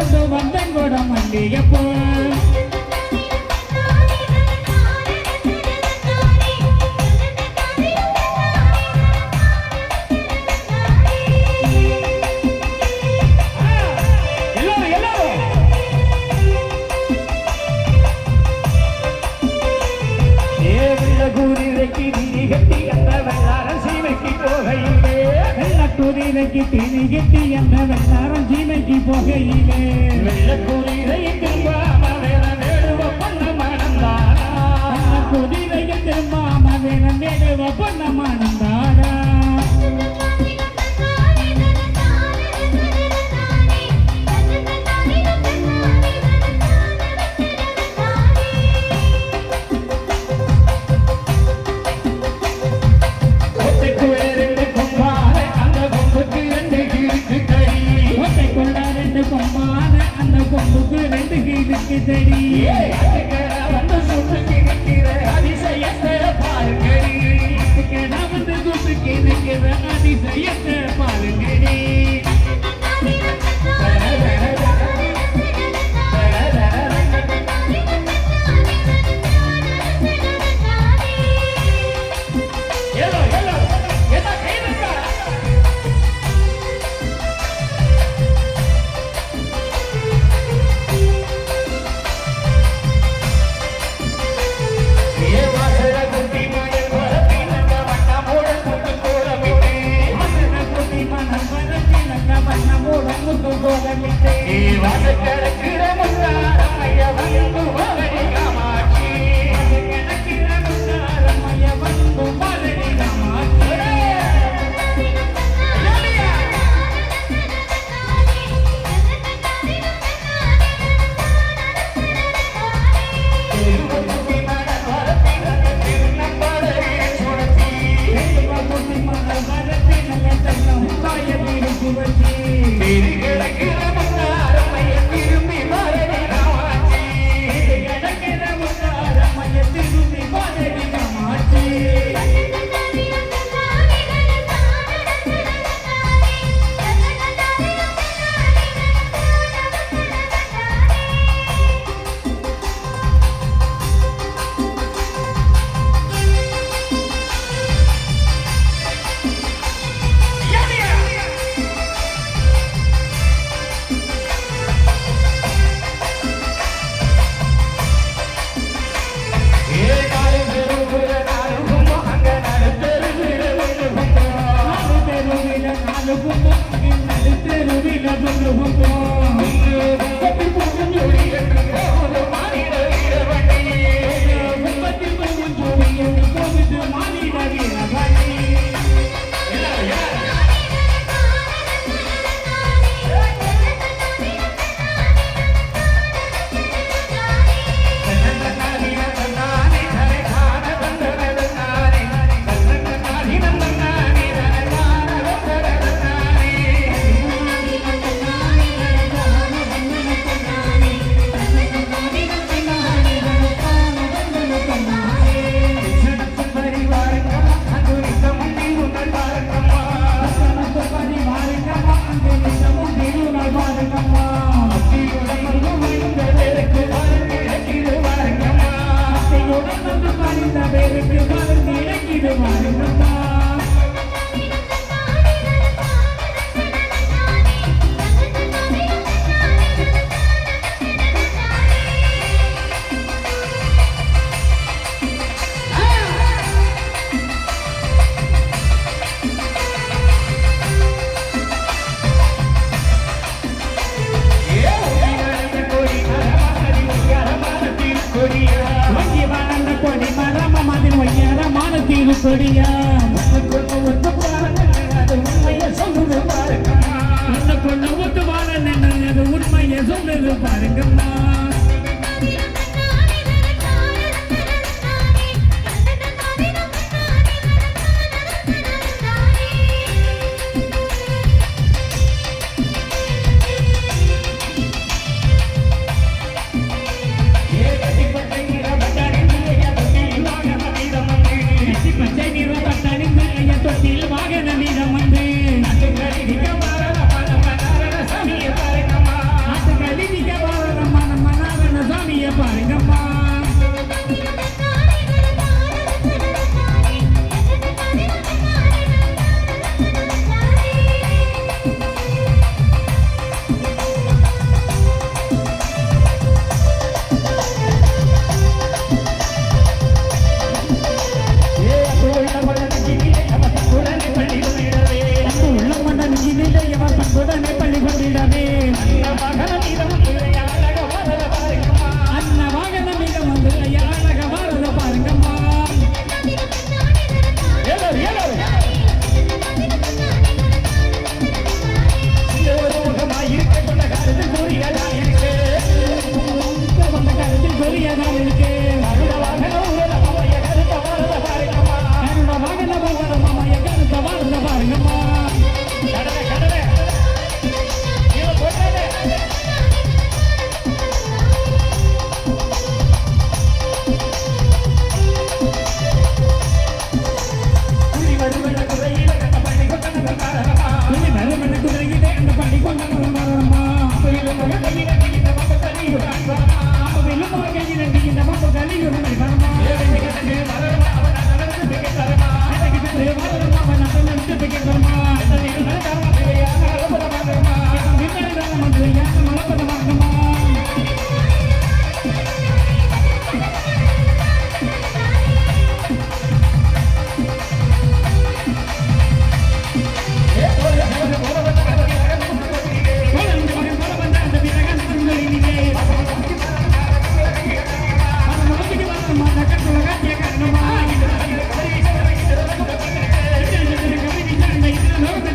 கொண்டு வந்தன் குடம் மல்லிகைப்பூ கட்டி அந்த வெள்ளாரம் புகையிலே வெள்ளக்குளிரை திரும்ப மவேர வேடுவ பண்ண மனந்தா குதிரை திரும்ப மவேர வேடுவ பண்ண மனம் lo pongo en el entero. இப்படியா உனக்குள்ள ஒத்து பாருங்க உண்மையை சொல்லுது பாருங்க உனக்குள்ள பாருங்க உண்மையை சொல்லுது பாருங்கம்மா Thank you. ಧರ್ಮ Yeah.